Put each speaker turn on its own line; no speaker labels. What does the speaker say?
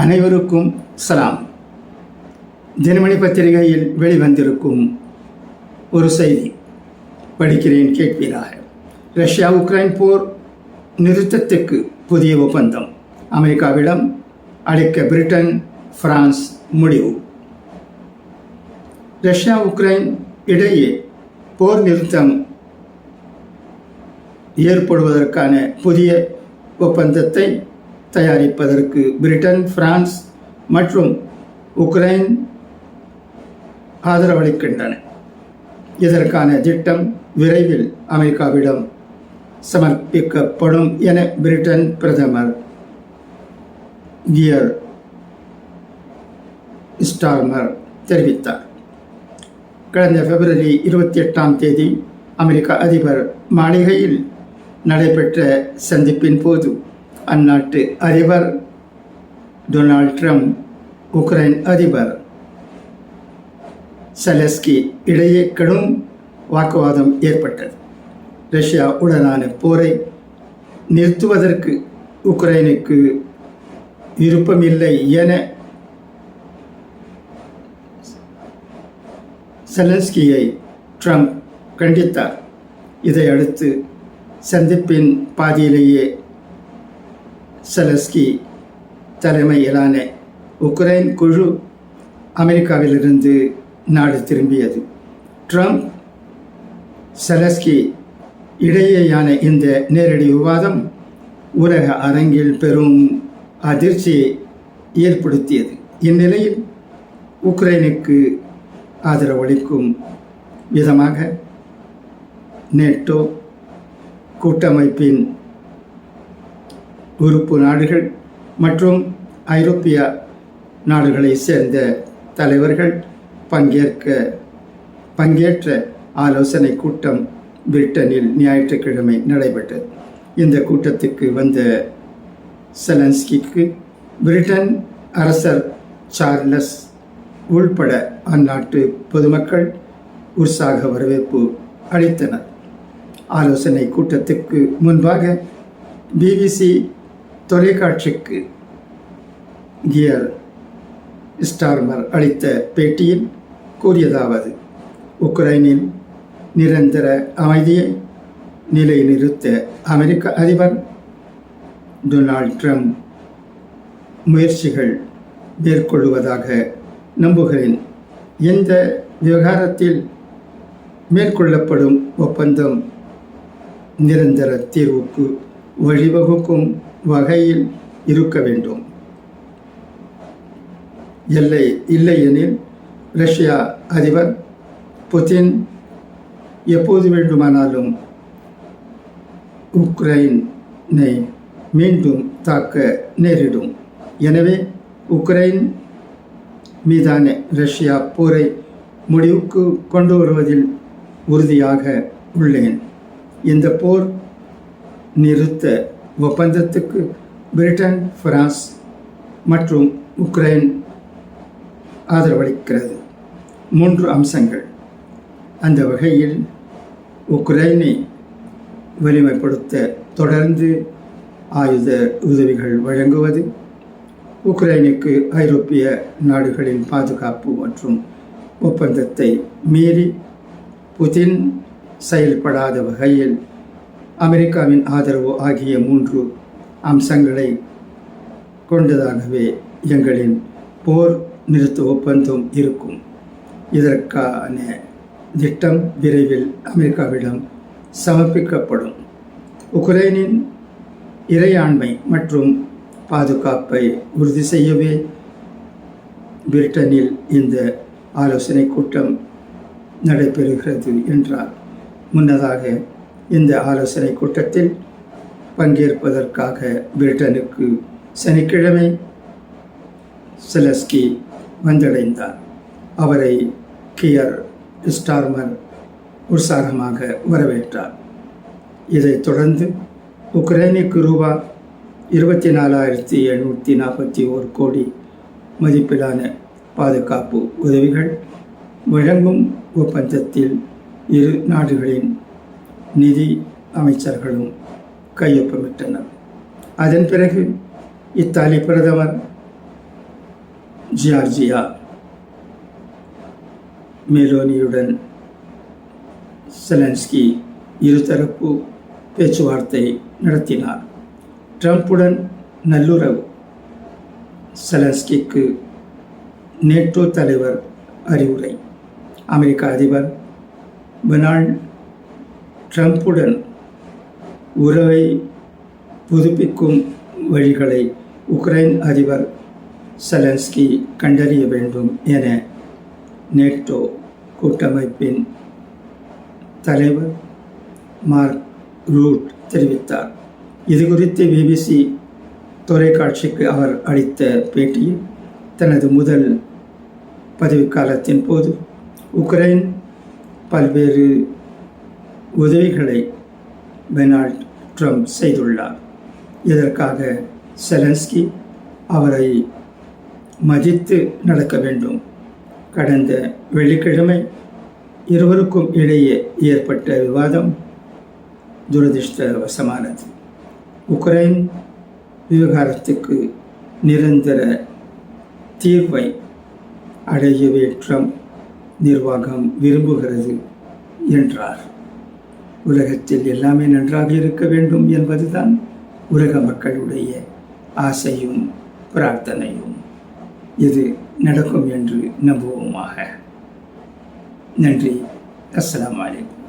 அனைவருக்கும் சலாம். தினமணி பத்திரிகையில் வெளிவந்திருக்கும் ஒரு செய்தி படிக்கிறேன் கேட்பீராக ரஷ்யா உக்ரைன் போர் நிறுத்தத்துக்கு புதிய ஒப்பந்தம். அமெரிக்காவிடம் அளிக்க பிரிட்டன் பிரான்ஸ் முடிவு. ரஷ்யா உக்ரைன் இடையே போர் நிறுத்தம் ஏற்படுவதற்கான புதிய ஒப்பந்தத்தை தயாரிப்பதற்கு பிரிட்டன் பிரான்ஸ் மற்றும் உக்ரைன் ஆதரவளிக்கின்றன. இதற்கான திட்டம் விரைவில் அமெரிக்காவிடம் சமர்ப்பிக்கப்படும் என பிரிட்டன் பிரதமர் கியர் ஸ்டார்மர் தெரிவித்தார். கடந்த பிப்ரவரி இருபத்தி எட்டாம் தேதி அமெரிக்க அதிபர் மாளிகையில் நடைபெற்ற சந்திப்பின் போது அந்நாட்டு அதிபர் டொனால்ட் ட்ரம்ப் உக்ரைன் அதிபர் செலஸ்கி இடையே கடும் வாக்குவாதம் ஏற்பட்டது. ரஷ்யா உடனான போரை நிறுத்துவதற்கு உக்ரைனுக்கு விருப்பமில்லை என செலன்ஸ்கியை ட்ரம்ப் கண்டித்தார். இதையடுத்து சந்திப்பின் பாதியிலேயே செலஸ்கி தலைமையிலான உக்ரைன் குழு அமெரிக்காவிலிருந்து நாடு திரும்பியது. ட்ரம்ப் செலஸ்கி இடையேயான இந்த நேரடி விவாதம் உலக அரங்கில் பெரும் அதிர்ச்சியை ஏற்படுத்தியது. இந்நிலையில் உக்ரைனுக்கு ஆதரவளிக்கும் விதமாக நேட்டோ கூட்டமைப்பின் உறுப்பு நாடுகள் மற்றும் ஐரோப்பிய நாடுகளைச் சேர்ந்த தலைவர்கள் பங்கேற்க பங்கேற்ற ஆலோசனை கூட்டம் பிரிட்டனில் ஞாயிற்றுக்கிழமை நடைபெற்றது. இந்த கூட்டத்துக்கு வந்த செலன்ஸ்கிக்கு பிரிட்டன் அரசர் சார்லஸ் உள்பட அந்நாட்டு பொதுமக்கள் உற்சாக வரவேற்பு அளித்தனர். ஆலோசனை கூட்டத்துக்கு முன்பாக பிபிசி தொலைக்காட்சிக்கு கியர் ஸ்டார்மர் அளித்த பேட்டியில் கூறியதாவது உக்ரைனில் நிரந்தர அமைதியை நிலைநிறுத்த அமெரிக்க அதிபர் டொனால்ட் ட்ரம்ப் முயற்சிகள் மேற்கொள்வதாக நம்புகிறேன். இந்த விவகாரத்தில் மேற்கொள்ளப்படும் ஒப்பந்தம் நிரந்தர தீர்வுக்கு வழிவகுக்கும் வகையில் இருக்க வேண்டும். எல்லை இல்லையெனில் ரஷ்யா அதிபர் புதின் எப்போது வேண்டுமானாலும் உக்ரைனை மீண்டும் தாக்க நேரிடும். எனவே உக்ரைன் மீதான ரஷ்யா போரை முடிவுக்கு கொண்டு வருவதில் உறுதியாக உள்ளேன். இந்த போர் நிறுத்த ஒப்பந்தத்துக்கு பிரிட்டன் பிரான்ஸ் மற்றும் உக்ரைன் ஆதரவளிக்கிறது. மூன்று அம்சங்கள். அந்த வகையில் உக்ரைனை வலிமைப்படுத்த தொடர்ந்து ஆயுத உதவிகள் வழங்குவது உக்ரைனுக்கு ஐரோப்பிய நாடுகளின் பாதுகாப்பு மற்றும் ஒப்பந்தத்தை மீறி புதின் செயல்படாத வகையில் அமெரிக்காவின் ஆதரவு ஆகிய மூன்று அம்சங்களை கொண்டதாகவே எங்களின் போர் நிறுத்த ஒப்பந்தம் இருக்கும். இதற்கான திட்டம் விரைவில் அமெரிக்காவிடம் சமர்ப்பிக்கப்படும். உக்ரைனின் இறையாண்மை மற்றும் பாதுகாப்பை உறுதி செய்யவே பிரிட்டனில் இந்த ஆலோசனை கூட்டம் நடைபெறுகிறது என்றார். முன்னதாக இந்த ஆலோசனை கூட்டத்தில் பங்கேற்பதற்காக பிரிட்டனுக்கு சனிக்கிழமை செலஸ்கி வந்தடைந்தார். அவரை கியர் ஸ்டார்மர் உற்சாகமாக வரவேற்றார். இதைத் தொடர்ந்து உக்ரைனுக்கு ரூபா இருபத்தி நாலாயிரத்தி எழுநூற்றி நாற்பத்தி ஓர் கோடி மதிப்பிலான பாதுகாப்பு உதவிகள் வழங்கும் ஒப்பந்தத்தில் இரு நாடுகளின் நிதி அமைச்சர்களும் கையொப்பமிட்டனர். அதன் பிறகு இத்தாலி பிரதமர் ஜியார்ஜியா மெலோனியுடன் செலன்ஸ்கி இருதரப்பு பேச்சுவார்த்தை நடத்தினார். ட்ரம்ப்புடன் நல்லுறவு. செலன்ஸ்கிக்கு நேட்டோ தலைவர் அறிவுரை. அமெரிக்க அதிபர் டொனால்ட் ட்ரம்ப்புடன் உறவை புதுப்பிக்கும் வழிகளை உக்ரைன் அதிபர் செலன்ஸ்கி கண்டறிய வேண்டும் என நேட்டோ கூட்டமைப்பின் தலைவர் மார்க் ரூட் தெரிவித்தார். இது குறித்து பிபிசி தொலைக்காட்சிக்கு அவர் அளித்த பேட்டியில் தனது முதல் பதவிக்காலத்தின் போது உக்ரைன் பல்வேறு உதவிகளை டொனால்ட் ட்ரம்ப் செய்துள்ளார். இதற்காக செலன்ஸ்கி அவரை மதித்து நடக்க வேண்டும். கடந்த வெள்ளிக்கிழமை இருவருக்கும் இடையே ஏற்பட்ட விவாதம் துரதிருஷ்டவசமானது. உக்ரைன் விவகாரத்துக்கு நிரந்தர தீர்வை அடையவே ட்ரம்ப் நிர்வாகம் விரும்புகிறது என்றார். உலகத்தில் எல்லாமே நன்றாக இருக்க வேண்டும் என்பதுதான் உலக மக்களுடைய ஆசையும் பிரார்த்தனையும். இது நடக்கும் என்று நம்புவோமாக. நன்றி. அஸ்லாம் அலைக்கும்.